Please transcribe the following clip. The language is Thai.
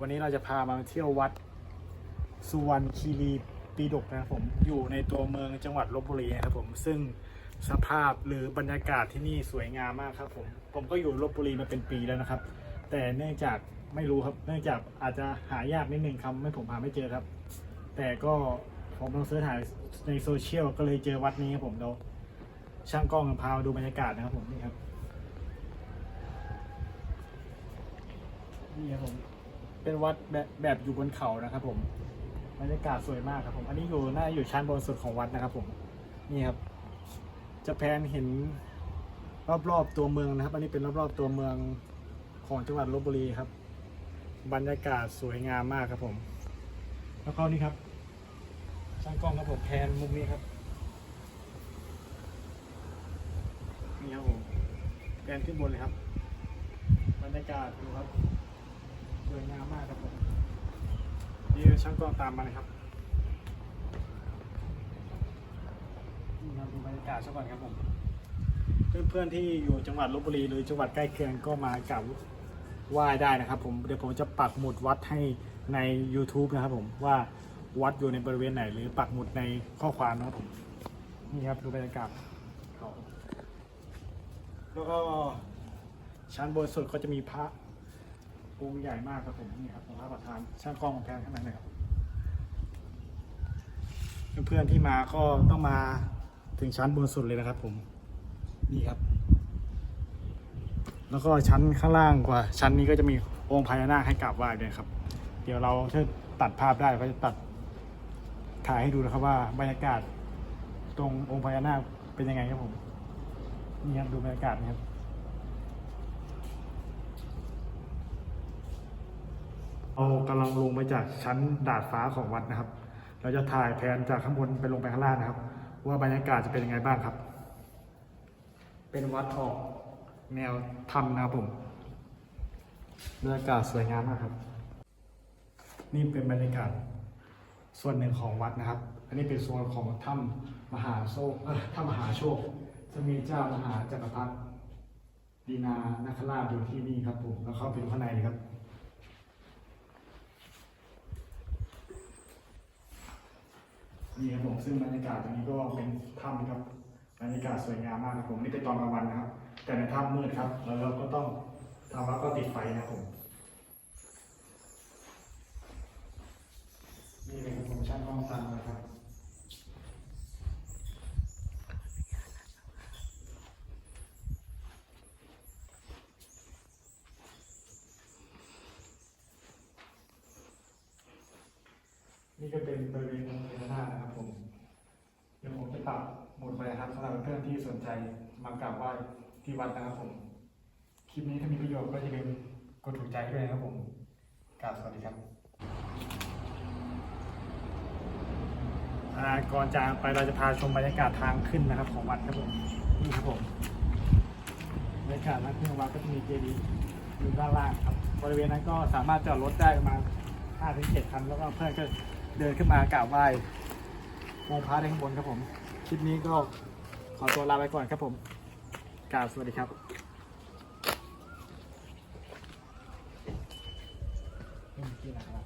วันนี้เราจะพามาเที่ยววัดสุวรรณคีรีปีดกนะครับผมอยู่ในตัวเมืองจังหวัดลบบุรีนะครับผมซึ่งสภาพหรือบรรยากาศที่นี่สวยงามมากครับผมผมก็อยู่ลบบุรีมาเป็นปีแล้วนะครับ แต่เนื่องจากไม่รู้ครับเนื่องจากอาจจะหายากนิดนึงครับไม่ผมหาไม่เจอครับ แต่ก็ผมลองเสิร์ชหาในโซเชียลก็เลยเจอวัดนี้ครับผมเราช่างกล้องพามาดูบรรยากาศนะครับผมนี่ครับนี่ครับผม เป็นวัดแบบแบบอยู่บนเขานะครับ ผมบรรยากาศสวยมากครับ ผมอันนี้อยู่หน่าอยู่ชั้นบนสุดของวัดนะครับ ผมนี่ครับ จะแพนเห็นรอบๆตัวเมืองนะครับ อันนี้เป็นรอบๆตัวเมืองของจังหวัดลบบุรีครับ บรรยากาศสวยงามมากครับผม แล้วก็นี่ครับช่างกล้องครับผมแพนมุมนี้ครับนี่ครับผมแพนขึ้นบนเลยครับ บรรยากาศดูครับ สวยงามมากครับผมนี่ช่างกล้องตามมาเลยครับนี่ครับดูบรรยากาศซะก่อนครับผม เพื่อนๆที่อยู่จังหวัดลบบุรีหรือจังหวัดใกล้เคียงก็มากราบไหว้ได้นะครับ ผมเดี๋ยวผมจะปักหมุดวัดให้ใน YouTube นะครับผมว่าวัดอยู่ในบริเวณไหน หรือปักหมุดในข้อความนะครับผมนี่ครับดูบรรยากาศเขาแล้วก็ชั้นบนสุดก็จะมีพระ องค์ใหญ่มากครับผมนี่ครับของพระประธานช่างกล้องของแพนข้างในนะครับเพื่อนๆที่มาก็ต้องมาถึงชั้นบนสุดเลยนะครับ ผม นี่ครับ แล้วก็ชั้นข้างล่างกว่า ชั้นนี้ก็จะมีองค์พญานาคให้กราบไหว้ด้วยครับ เดี๋ยวเราถ้าตัดภาพได้ก็จะตัดถ่ายให้ดูนะครับว่าบรรยากาศตรงองค์พญานาคเป็นยังไงครับผม นี่ครับดูบรรยากาศนะครับ เรากำลังลงมาจากชั้นดาดฟ้าของวัดนะครับ เราจะถ่ายแผนจากข้างบนไปลงไปข้างล่างนะครับ ว่าบรรยากาศจะเป็นยังไงบ้างครับ เป็นวัดออกแนวถ้ำนะครับผมบรรยากาศสวยงามมากครับ นี่เป็นบรรยากาศส่วนหนึ่งของวัดนะครับ อันนี้เป็นส่วนของถ้ำมหาโชคถ้ำมหาโชค จะมีเจ้ามหาจักรพรรดิดีนานาคราชอยู่ที่นี่ครับผม แล้วเข้าไปดูข้างในเลยครับ นี่ครับผมซึ่งบรรยากาศตรงนี้ก็เป็นถ้ำครับบรรยากาศสวยงามมากครับผมนี่เป็นตอนกลางวันนะครับ แต่ในถ้ำมืดครับ แล้วเราก็ต้องทำแล้วก็ติดไฟนะครับผมนี่เป็นผมช่างกล้องตันนะครับนี่ก็เป็นบริเวณ มากราบไหว้ที่วัดนะครับผมคลิปนี้ถ้ามีประโยชน์ก็อย่าลืมกดถูกใจด้วยนะครับผมกราบสวัสดีครับก่อนจากไปเราจะพาชมบรรยากาศทางขึ้นนะครับ ของวัดครับผมนี่ครับผมบรรยากาศทางขึ้นของวัดก็จะมีเจดีย์อยู่ด้านล่างครับ บริเวณนั้นก็สามารถจอดรถได้ประมาณ5-7คันแล้วก็เพื่อนก็เดินขึ้นมากราบไหว้องค์พระได้ข้างบนครับผม คลิปนี้ก็ขอตัวลาไปก่อนครับผม กาบสวัสดีครับที่ไหนครับ